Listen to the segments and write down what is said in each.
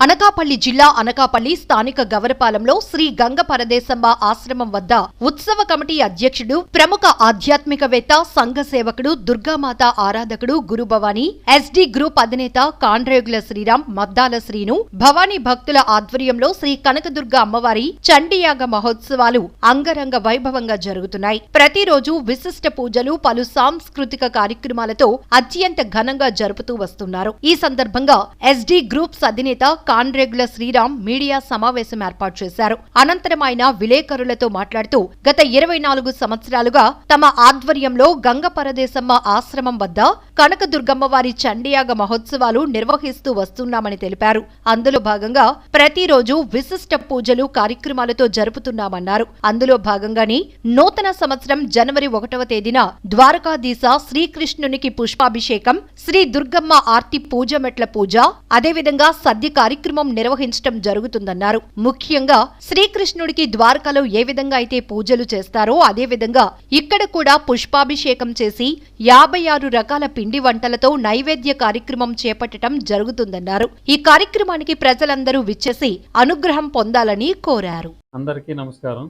అనకాపల్లి జిల్లా అనకాపల్లి స్థానిక గవరపాలెంలో శ్రీ గంగ పరదేశమ్మ ఆశ్రమం వద్ద ఉత్సవ కమిటీ అధ్యక్షుడు ప్రముఖ ఆధ్యాత్మికవేత్త సంఘ సేవకుడు దుర్గామాత ఆరాధకుడు గురుభవాని ఎస్డి గ్రూప్ అధినేత కాండ్రేగుల శ్రీరామ్ మద్దాల శ్రీను భవానీ భక్తుల ఆధ్వర్యంలో శ్రీ కనకదుర్గ అమ్మవారి చండీయాగ మహోత్సవాలు అంగరంగ వైభవంగా జరుగుతున్నాయి. ప్రతిరోజు విశిష్ట పూజలు పలు సాంస్కృతిక కార్యక్రమాలతో అత్యంత ఘనంగా జరుపుతూ వస్తున్నారు. ఈ సందర్భంగా ఎస్డి గ్రూప్స్ అధినేత కాన్రేగుల శ్రీరామ్ మీడియా సమావేశం ఏర్పాటు చేశారు. అనంతరం ఆయన విలేకరులతో మాట్లాడుతూ గత ఇరవై నాలుగు సంవత్సరాలుగా తమ ఆధ్వర్యంలో గంగ పరదేశమ్మ ఆశ్రమం వద్ద కనకదుర్గమ్మ వారి చండీయాగ మహోత్సవాలు నిర్వహిస్తూ వస్తున్నామని తెలిపారు. అందులో భాగంగా ప్రతిరోజు విశిష్ట పూజలు కార్యక్రమాలతో జరుపుతున్నామన్నారు. అందులో భాగంగానే నూతన సంవత్సరం జనవరి ఒకటవ తేదీన ద్వారకాధీశ శ్రీకృష్ణునికి పుష్పాభిషేకం శ్రీ దుర్గమ్మ ఆర్తి పూజ మెట్ల పూజ అదేవిధంగా సద్య కార్యక్రమం నిర్వహించడం జరుగుతుందన్నారు. ముఖ్యంగా శ్రీకృష్ణుడికి ద్వారకలో ఏ విధంగా అయితే పూజలు చేస్తారో అదే విధంగా ఇక్కడ కూడా పుష్పాభిషేకం చేసి యాభై ఆరు రకాల పిండి పిండి వంటలతో నైవేద్య కార్యక్రమం చేపట్టడం జరుగుతుందన్నారు. ఈ కార్యక్రమానికి ప్రజలందరూ విచ్చేసి అనుగ్రహం పొందాలని కోరారు. అందరికీ నమస్కారం.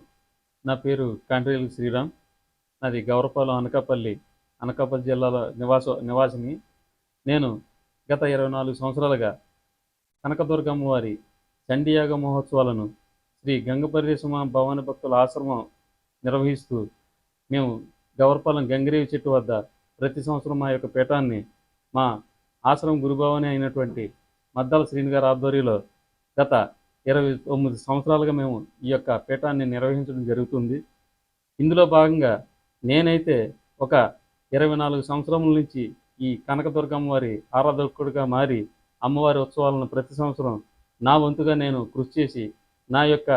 నా పేరు కాండ్రేలు శ్రీరామ్. నాది గౌరపాలెం అనకాపల్లి అనకాపల్లి జిల్లాలో నివాస నివాసిని. నేను గత ఇరవై నాలుగు సంవత్సరాలుగా కనకదుర్గమ్మ వారి చండియాగ మహోత్సవాలను శ్రీ గంగపరిశ్రమ భవాని భక్తుల ఆశ్రమం నిర్వహిస్తూ మేము గౌరపాలెం గంగిరేవి చెట్టు వద్ద ప్రతి సంవత్సరం మా యొక్క పీఠాన్ని మా ఆశ్రమం గురుభావని అయినటువంటి మద్దాల శ్రీని గారి ఆధ్వర్యంలో గత ఇరవై తొమ్మిది సంవత్సరాలుగా మేము ఈ యొక్క పీఠాన్ని నిర్వహించడం జరుగుతుంది. ఇందులో భాగంగా నేనైతే ఒక ఇరవై నాలుగు సంవత్సరముల నుంచి ఈ కనకదుర్గమ్మ వారి ఆరాధకుడిగా మారి అమ్మవారి ఉత్సవాలను ప్రతి సంవత్సరం నా వంతుగా నేను కృషి చేసి నా యొక్క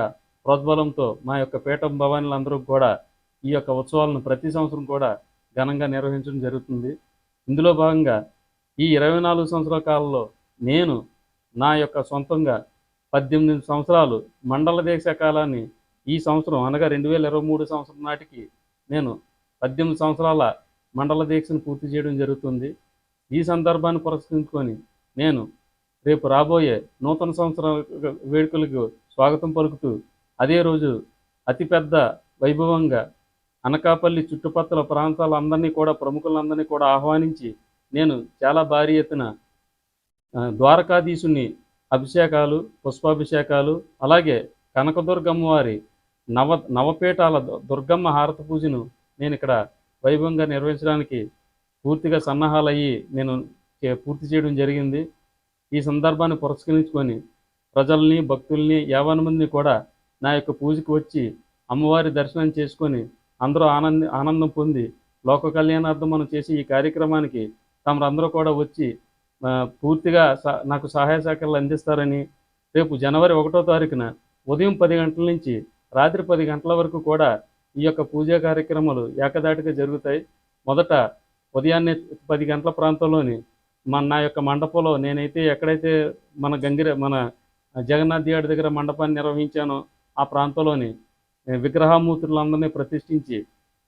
ప్రోద్బలంతో మా యొక్క పీఠం భవానీలందరూ కూడా ఈ యొక్క ఉత్సవాలను ప్రతి సంవత్సరం కూడా ఘనంగా నిర్వహించడం జరుగుతుంది. ఇందులో భాగంగా ఈ ఇరవై నాలుగు సంవత్సరాల కాలంలో నేను నా యొక్క సొంతంగా పద్దెనిమిది సంవత్సరాలు మండల దీక్ష కాలాన్ని ఈ సంవత్సరం అనగా రెండు వేల ఇరవై మూడు సంవత్సరం నాటికి నేను పద్దెనిమిది సంవత్సరాల మండల దీక్షను పూర్తి చేయడం జరుగుతుంది. ఈ సందర్భాన్ని పురస్కరించుకొని నేను రేపు రాబోయే నూతన సంవత్సర వేడుకలకు స్వాగతం పలుకుతూ అదే రోజు అతిపెద్ద వైభవంగా అనకాపల్లి చుట్టుపక్కల ప్రాంతాలందరినీ కూడా ప్రముఖులందరినీ కూడా ఆహ్వానించి నేను చాలా భారీ ఎత్తున ద్వారకాధీశుని అభిషేకాలు పుష్పాభిషేకాలు అలాగే కనకదుర్గమ్మ వారి నవ నవపీఠాల దు- దుర్గమ్మ హారత పూజను నేను ఇక్కడ వైభవంగా నిర్వహించడానికి పూర్తిగా సన్నాహాలయ్యి నేను పూర్తి చేయడం జరిగింది. ఈ సందర్భాన్ని పురస్కరించుకొని ప్రజల్ని భక్తుల్ని యావన మందిని కూడా నా యొక్క పూజకు వచ్చి అమ్మవారి దర్శనం చేసుకొని అందరూ ఆనంద ఆనందం పొంది లోక కళ్యాణార్థం మనం చేసే ఈ కార్యక్రమానికి తమరందరూ కూడా వచ్చి పూర్తిగా నాకు సహాయ సహకారాలు అందిస్తారని రేపు జనవరి ఒకటో తారీఖున ఉదయం పది గంటల నుంచి రాత్రి పది గంటల వరకు కూడా ఈ యొక్క పూజా కార్యక్రమాలు ఏకదాటిగా జరుగుతాయి. మొదట ఉదయాన్నే పది గంటల ప్రాంతంలోని మన నా యొక్క మండపంలో నేనైతే ఎక్కడైతే మన గంగిర మన జగన్నాథ్ థియేటర్ దగ్గర మండపాన్ని నిర్వహించానో ఆ ప్రాంతంలోని విగ్రహమూర్తులందరినీ ప్రతిష్ఠించి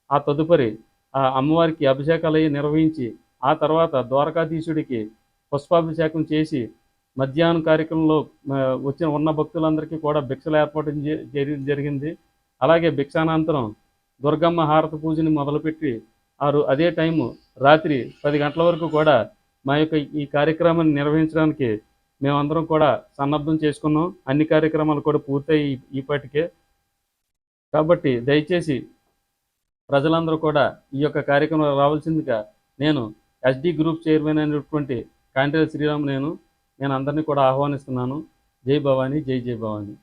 ఆ తదుపరి ఆ అమ్మవారికి అభిషేకాలు అయ్యి నిర్వహించి ఆ తర్వాత ద్వారకాధీశుడికి పుష్పాభిషేకం చేసి మధ్యాహ్నం కార్యక్రమంలో వచ్చిన ఉన్న భక్తులందరికీ కూడా భిక్షలు ఏర్పాటు జరిగింది. అలాగే భిక్షానంతరం దుర్గమ్మ హారత పూజని మొదలుపెట్టి ఆరు అదే టైము రాత్రి పది గంటల వరకు కూడా మా యొక్క ఈ కార్యక్రమాన్ని నిర్వహించడానికి మేమందరం కూడా సన్నద్ధం చేసుకున్నాం. అన్ని కార్యక్రమాలు కూడా పూర్తయి ఇప్పటికే కాబట్టి దయచేసి ప్రజలందరూ కూడా ఈ యొక్క కార్యక్రమం రావాల్సిందిగా నేను ఎస్డి గ్రూప్ చైర్మన్ అయినటువంటి కాండ్రేల శ్రీరామ్ నేను నేను అందరినీ కూడా ఆహ్వానిస్తున్నాను. జై భవానీ జై జై భవానీ.